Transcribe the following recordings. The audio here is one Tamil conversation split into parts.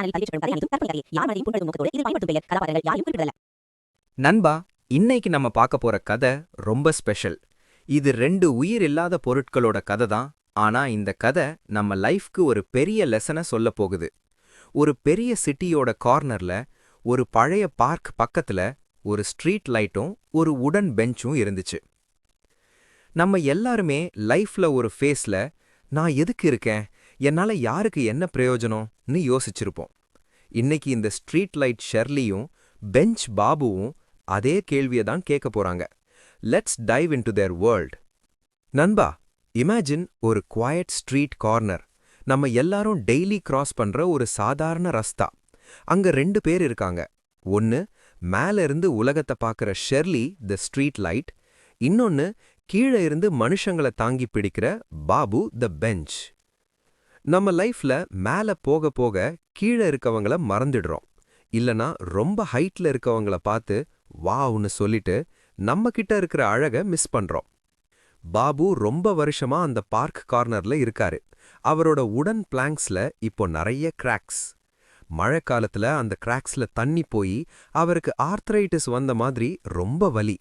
சேனலில் பதிவேற்றப்படும் கதை அனைத்தும் கற்பனை யார் மனதையும் புண்படுத்தும் நோக்கத்தோடு இதில் பயன்படுத்தும் பெயர் கதாபாத்திரங்கள் யாரையும் குறிப்பிடல நண்பா இன்னைக்கு நம்ம பார்க்க போற கதை ரொம்ப ஸ்பெஷல் இது ரெண்டு உயிர் இல்லாத பொருட்களோட கதை தான். ஆனா இந்த கதை நம்ம லைஃப்க்கு ஒரு பெரிய லெசனை சொல்ல போகுது. ஒரு பெரிய சிட்டியோட கார்னர்ல ஒரு பழைய பார்க் பக்கத்துல ஒரு ஸ்ட்ரீட் லைட்டும் ஒரு உடன் பெஞ்சும் இருந்துச்சு. நம்ம எல்லாருமே லைஃப்ல ஒரு ஃபேஸ்ல நான் எதுக்கு இருக்கேன்? என்னால யாருக்கு என்ன பிரயோஜனம்னு யோசிச்சிருப்போம். இன்னைக்கு இந்த ஸ்ட்ரீட் லைட் ஷெர்லியும் பெஞ்ச் பாபுவும் அதே கேள்வியை தான் கேட்க போறாங்க. Let's dive into their world நண்பா இமேஜின் ஒரு குவாய்ட் ஸ்ட்ரீட் கார்னர் நம்ம எல்லாரும் டெய்லி கிராஸ் பண்ற ஒரு சாதாரண ரஸ்தா. அங்க ரெண்டு பேர் இருக்காங்க. ஒன்னு மேல இருந்து உலகத்தை பார்க்குற ஷெர்லி த ஸ்ட்ரீட் லைட் இன்னொன்னு கீழே இருந்து மனுஷங்களை தாங்கி பிடிக்கிற பாபு த பெஞ்ச் நம்ம லைஃப்ல மேல போக போக கீழே இருக்கவங்கள மறந்துடுறோம். இல்லனா ரொம்ப ஹைட்ல இருக்கவங்கள பார்த்து வாவ்னு சொல்லிட்டு நம்ம கிட்ட இருக்கிற அழக மிஸ் பண்றோம். பாபு ரொம்ப வருஷமா அந்த பார்க் கார்னர்ல இருக்காரு. அவரோட உடன் பிளாங்க்ஸ்ல இப்போ நிறைய கிராக்ஸ். மழை காலத்துல அந்த கிராக்ஸ்ல தண்ணி போய் அவருக்கு ஆர்த்ரைட்டிஸ் வந்த மாதிரி ரொம்ப வலி.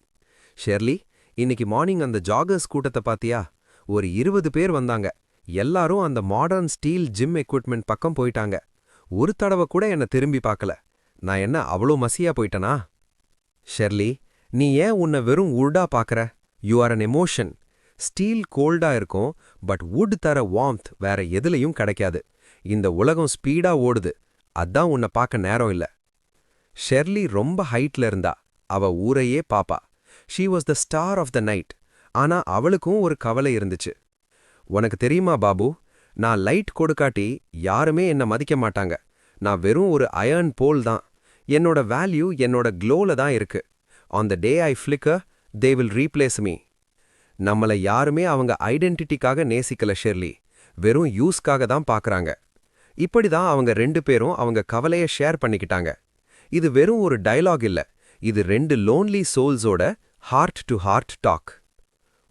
ஷெர்லி இன்னைக்கு மார்னிங் அந்த ஜாகர்ஸ் கூட்டத்தை பாத்தியா? ஒரு இருபது பேர் வந்தாங்க. எல்லாரும் அந்த மாடர்ன் ஸ்டீல் ஜிம் எக்யூப்மெண்ட் பக்கம் போயிட்டாங்க. ஒரு தடவை கூட என்ன திரும்பி பார்க்கல. நான் என்ன அவ்வளோ மசியா போயிட்டனா? ஷெர்லி நீ ஏன் உன்னை வெறும் உருடா பார்க்குற? You are an emotion still கோல்டா இருக்கும் பட் வுட் தர வார்ம்த் வேற எதுலயும் கிடைக்காது. இந்த உலகம் ஸ்பீடா ஓடுது. அதான் உன்னை பார்க்க நேரம் இல்ல. ஷெர்லி ரொம்ப ஹைட்ல இருந்தா. அவ ஊரையே பாப்பா. She was the star of the night ஆனா அவளுக்கும் ஒரு கவலை இருந்துச்சு. உனக்கு தெரியுமா பாபு? நான் லைட் கொடுக்காட்டி யாருமே என்ன மதிக்க மாட்டாங்க. நான் வெறும் ஒரு அயர்ன் போல் தான். என்னோட வேல்யூ என்னோட க்ளோல தான் இருக்கு. On the day I flicker they will replace me நம்மள யாருமே அவங்க ஐடென்டிட்டிக்காக நேசிக்கல ஷெர்லி. வெறும் யூஸ்க்காக தான் பார்க்குறாங்க இப்படி தான் அவங்க ரெண்டு பேரும் அவங்க கவலைய ஷேர் பண்ணிக்கிட்டாங்க. இது வெறும் ஒரு டயலாக் இல்ல. இது ரெண்டு லோன்லி சோல்ஸோட ஹார்ட் டு ஹார்ட் டாக்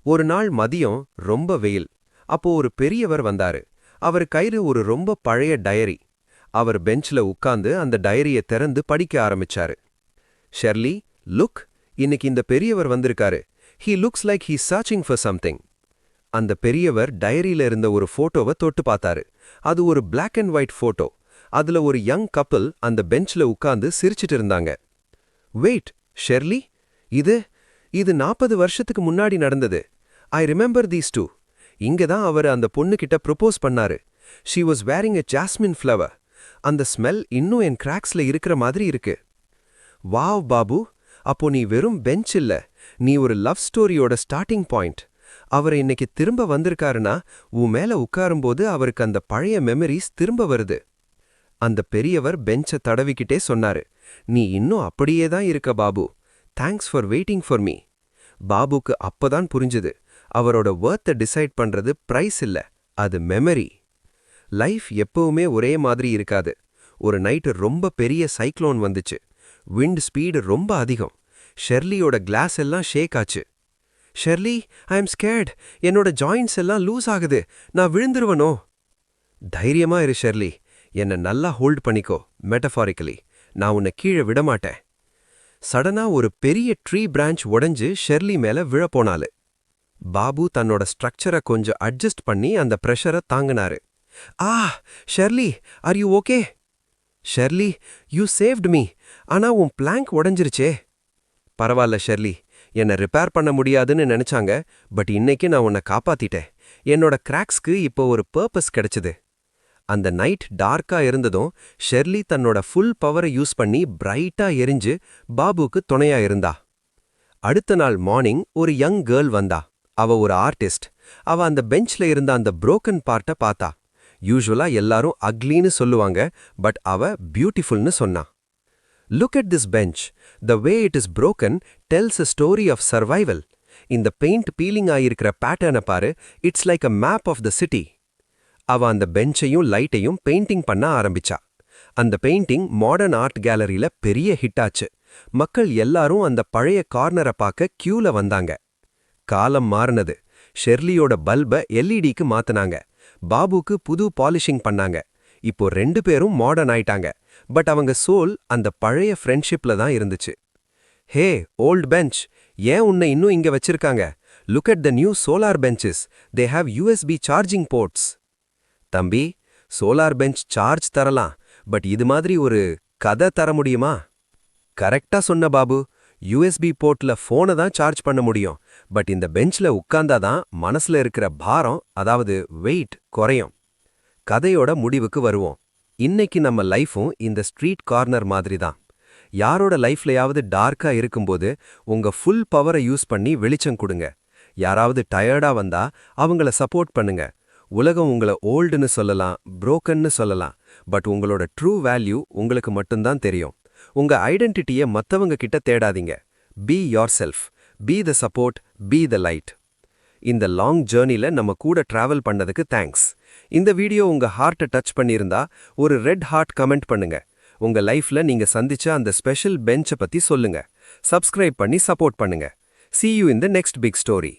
ஒரு நாள் மதியம் ரொம்ப வெயில். அப்போ ஒரு பெரியவர் வந்தாரு. அவர் கயிறு ஒரு ரொம்ப பழைய டயரி அவர் பெஞ்ச்ல உட்கார்ந்து அந்த டயரியை திறந்து படிக்க ஆரம்பிச்சாரு. ஷெர்லி லுக் இன்னைக்கு இந்த பெரியவர் வந்திருக்காரு. He looks like he searching for something அந்த பெரியவர் டயரியில இருந்த ஒரு போட்டோவை தொட்டு பார்த்தாரு. அது ஒரு பிளாக் அண்ட் ஒயிட் போட்டோ அதுல ஒரு யங் கப்பல் அந்த பெஞ்ச்ல உட்கார்ந்து சிரிச்சிட்டு இருந்தாங்க. வெயிட் ஷெர்லி இது இது நாற்பது வருஷத்துக்கு முன்னாடி நடந்தது. ஐ ரிமெம்பர் தீஸ் டூ இங்க தான் அவர் அந்த பொண்ணுகிட்ட ப்ரொபோஸ் பண்ணாரு. She was wearing a jasmine flower அந்த ஸ்மெல் இன்னும் என் கிராக்ஸ்ல இருக்கிற மாதிரி இருக்கு. வாவ் பாபு அப்போ நீ வெறும் பெஞ்ச் இல்ல. நீ ஒரு லவ் ஸ்டோரியோட ஸ்டார்டிங் பாயிண்ட் அவர் இன்னைக்கு திரும்ப வந்திருக்காருன்னா உன் மேல உட்காரும்போது அவருக்கு அந்த பழைய மெமரிஸ் திரும்ப வருது. அந்த பெரியவர் பெஞ்ச தடவிக்கிட்டே சொன்னாரு. நீ இன்னும் அப்படியே தான் இருக்க Babu. Thanks for waiting for me பாபுக்கு அப்பதான் புரிஞ்சுது. அவரோட வேர்த்தை டிசைட் பண்றது பிரைஸ் இல்ல அது மெமரி லைஃப் எப்பவுமே ஒரே மாதிரி இருக்காது. ஒரு நைட்டு ரொம்ப பெரிய சைக்ளோன் வந்துச்சு. விண்ட் ஸ்பீடு ரொம்ப அதிகம். ஷெர்லியோட கிளாஸ் எல்லாம் ஷேக் ஆச்சு. ஷெர்லி ஐ எம் ஸ்கேர்ட் என்னோட ஜாயின்ஸ் எல்லாம் லூஸ் ஆகுது. நான் விழுந்துருவனோ? தைரியமா இரு ஷெர்லி என்னை நல்லா ஹோல்ட் பண்ணிக்கோ மெட்டஃபாரிக்கலி நான் உன்னை கீழே விடமாட்டேன். சடனா ஒரு பெரிய ட்ரீ பிரான்ச் உடைஞ்சு ஷெர்லி மேல விழப்போனாலு பாபு தன்னோட ஸ்ட்ரக்சரை கொஞ்சம் அட்ஜஸ்ட் பண்ணி அந்த ப்ரெஷரை தாங்கினாரு. ஆ Shirley are you okay Shirley you saved me ஆனா உன் பிளாங்க் உடைஞ்சிருச்சே. பரவாயில்ல ஷெர்லி. என்னை ரிப்பேர் பண்ண முடியாதுன்னு நினைச்சாங்க. பட் இன்னைக்கு நான் உன்னை காப்பாத்திட்டேன். என்னோட கிராக்ஸ்க்கு இப்போ ஒரு பர்பஸ் கிடைச்சது. அந்த நைட் டார்க்கா இருந்ததும் ஷெர்லி தன்னோட ஃபுல் பவரை யூஸ் பண்ணி பிரைட்டா எரிஞ்சு பாபுக்கு துணையா இருந்தா. அடுத்த நாள் மார்னிங் ஒரு யங் கேர்ள் வந்தா. அவ ஒரு ஆர்டிஸ்ட் அவ அந்த பெஞ்ச்ல இருந்த அந்த புரோக்கன் பார்ட்ட பார்த்தா. யூஸ்வலா எல்லாரும் அக்லின்னு சொல்லுவாங்க பட் அவ பியூட்டிஃபுல்னு சொன்னா. Look at this bench the way it is broken tells a story of survival இந்த பெயிண்ட் பீலிங் ஆகியிருக்கிற பேட்டர்னை பாரு it's like a map of the city அவ அந்த பெஞ்சையும் லைட்டையும் பெயிண்டிங் பண்ண ஆரம்பிச்சா. அந்த பெயிண்டிங் மாடர்ன் ஆர்ட் கேலரியில பெரிய ஹிட் ஆச்சு. மக்கள் எல்லாரும் அந்த பழைய கார்னரை பார்க்க கியூல வந்தாங்க. காலம் மாறினது. ஷெர்லியோட பல்ப எல்இடிக்கு மாத்துனாங்க. பாபுக்கு புது பாலிஷிங் பண்ணாங்க. இப்போ ரெண்டு பேரும் மாடர்ன் ஆயிட்டாங்க. பட் அவங்க சோல் அந்த பழைய ஃப்ரெண்ட்ஷிப்ல தான் இருந்துச்சு. ஹே ஓல்ட் பெஞ்ச் ஏன் உன்னை இன்னும் இங்க வச்சிருக்காங்க? Look at the new solar benches they have USB charging ports தம்பி சோலார் பெஞ்ச் சார்ஜ் தரலாம். பட் இது மாதிரி ஒரு கதை தர முடியுமா? கரெக்டா சொன்ன பாபு. யூஎஸ்பி போர்ட்ல ஃபோனை தான் சார்ஜ் பண்ண முடியும். பட் இந்த பெஞ்ச்ல உட்கார்ந்தாதான் மனசுல இருக்கிற பாரம் அதாவது வெயிட் குறையும். கதையோட முடிவுக்கு வருவோம். இன்னைக்கு நம்ம லைஃபும் இந்த ஸ்ட்ரீட் கார்னர் மாதிரி தான். யாரோட லைஃப்லயாவது டார்க்கா இருக்கும்போது உங்க ஃபுல் பவரை யூஸ் பண்ணி வெளிச்சம் கொடுங்க. யாராவது டயர்டா வந்தா அவங்கள சப்போர்ட் பண்ணுங்க. உலகம் உங்கள ஓல்டுன்னு சொல்லலாம் புரோக்கன்னு சொல்லலாம். பட் உங்களோட ட்ரூ வேல்யூ உங்களுக்கு மட்டும்தான் தெரியும். உங்க ஐடென்டிட்டியை மற்றவங்க கிட்ட தேடாதீங்க. Be yourself be the support be the light இந்த லாங் ஜேர்னில நம்ம கூட டிராவல் பண்ணதுக்கு தேங்க்ஸ் இந்த வீடியோ உங்க ஹார்ட்டை டச் பண்ணியிருந்தா ஒரு ரெட் ஹார்ட் கமெண்ட் பண்ணுங்க. உங்க லைஃப்ல நீங்க சந்திச்ச அந்த ஸ்பெஷல் பெஞ்சை பத்தி சொல்லுங்க. சப்ஸ்கிரைப் பண்ணி சப்போர்ட் பண்ணுங்க. See you in the next big story